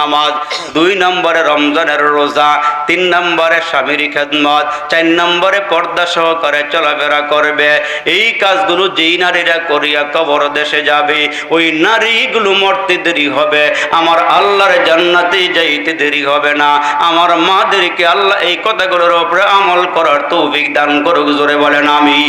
নামাজ, দুই নম্বরে রমজানের রোজা, তিন নম্বরে স্বামীর খেদমত, চার নম্বরে পর্দা সহকারে চলাফেরা করবে। এই কাজগুলো যেই নারীরা করিয়া কবর দেশে যাবে, ওই নারীগুলো মরতে দেরি হবে। আমার আল্লাহর জান্নাতে যাইতে দেরি হবে না। আমার মাদেরকে আল্লাহ এই কথাগুলোর উপরে আমল করার তৌফিক দান করুক, জোরে বলেন আমি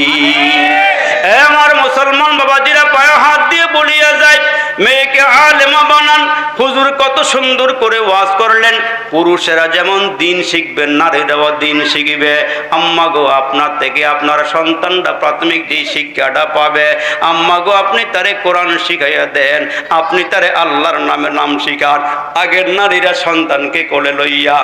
আমার মুসলমান বাবাজিরা, পায়ে হাত দিয়ে বলিয়া যায় মেয়েকে আলেমা বানান হুজুর কত সুন্দর করে ওয়াজ করলেন। পুরুষেরা যেমন দিন শিখবেন নারীরাও দিন শিখবে। আম্মা গো, আপনার থেকে আপনার সন্তানটা প্রাথমিক যে শিক্ষাটা পাবে। আম্মা গো, আপনি তারে কোরআন শিখাইয়া দেন, আপনি তারে আল্লাহর নামে নাম শিখান। আগের নারীরা সন্তানকে কোলে লইয়া,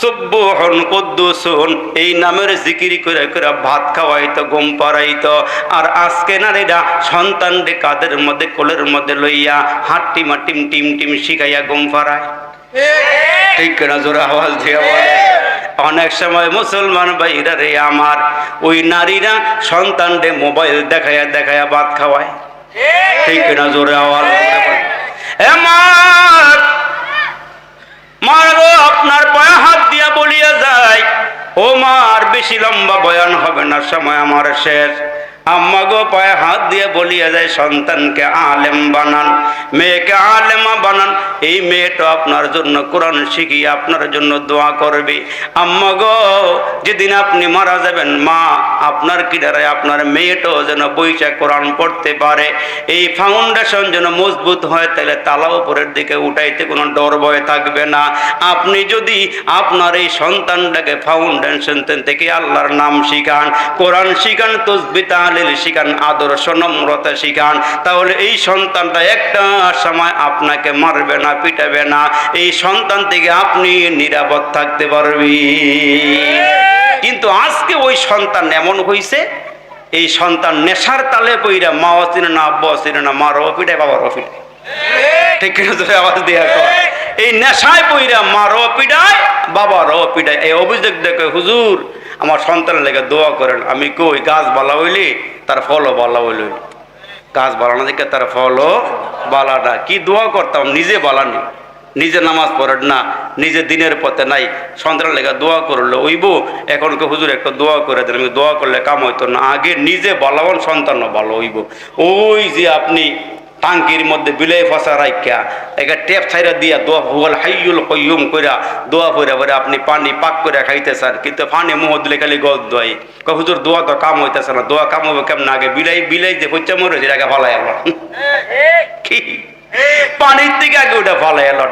সুব্বহন কুদ্দুসুন এই নামের জিকির করে করে ভাত খাওয়াইতো, ঘুম পাড়াইতো। আর আজকে নারীরা সন্তানকে কাদের মধ্যে, কোলের মধ্যে লইয়া হাট্টি মাটিম টিম টিম শিখাইয়া ঘুম পাড়ায়। ঠিক। জোরে আওয়াজ দিয়ে অনেক সময় মুসলমান ভাইরা রে আমার ওই নারীরা সন্তানকে মোবাইল দেখায়া দেখায়া ভাত খাওয়ায়। ঠিক। না জোরে আওয়াজ মার আপনার পায়ে হাত দিয়া বলিয়া যায়। ও মা আর বেশি লম্বা বয়ান হবে না সময় আমার শেষ। আম্মা গো পায়ে হাত দিয়ে বলিয়া যায়, সন্তানকে আলেম বানান, মেয়েকে আলেমা বানান। এই মেয়েটা আপনার জন্য কোরআন শিখিয়ে আপনার জন্য দোয়া করবে। আম্মা গো, যেদিন আপনি মারা যাবেন, মা আপনার কিনারে আপনার মেয়েটাও যেন বইটা কোরআন পড়তে পারে। এই ফাউন্ডেশন যেন মজবুত হয়, তাহলে তালা উপরের দিকে উঠাইতে কোনো ডর ভয় থাকবে না। আপনি যদি আপনার এই সন্তানটাকে ফাউন্ডেশন থেকে আল্লাহর নাম শিখান, কোরআন শিখান, তসবি তাহলিল শিখান আদর্শ নম্রতা শিখান তাহলে এই সন্তানটা একটা সময় আপনাকে মারবে না, পিটাবে না। এই সন্তান থেকে আপনি নিরাপদ থাকতে পারবি। কিন্তু আজকে ওই সন্তান এমন হইছে, এই সন্তান নেশার তালে পইরা মা চিনে না, আব্বা চিনে না মারও পিটায় বাবারও পিটায়। ঠিক কিনা তোর আওয়াজ দিয়া কর এই নেশায় পইরা মারও পিটায় বাবারও পিটায়। এই অভিযোগ দেখে হুজুর আমার সন্তানের লেগে দোয়া করেন, আমি কই, গাছ বালা হইলি, তার ফলও বালা হইল। গাছ বালানো দেখে তার ফলও বালাটা কি দোয়া করতাম? নিজে বালানি নিজে নামাজ পড়েন না, নিজে দিনের পথে নাই। সন্তানের লেগে দোয়া করল ওইব এখন কে হুজুর, একটা দোয়া করে দেন। দোয়া করলে কাম হইতো না। আগে নিজে বালাবন সন্তান ভালো হইব। ওই যে আপনি টাঙ্কির মধ্যে বিলাই ফসা রাখিয়া একটা টেপ ছাইরা দিয়া দোয়া ভুগল হাইল কইম কইরা দোয়া পরে পরে আপনি পানি পাক করে খাইতেছেন কিন্তু পানি মুহ দিলে খালি গল দোয়াই। কুজুর হুজুর দোয়া তো কাম হইতেছে না দোয়া কাম হবে কেমন আগে? বিলাই বিলাই যে হচ্ছে মরে আগে ফলাই এলন কি? পানির থেকে আগে ওটা ভালো এলো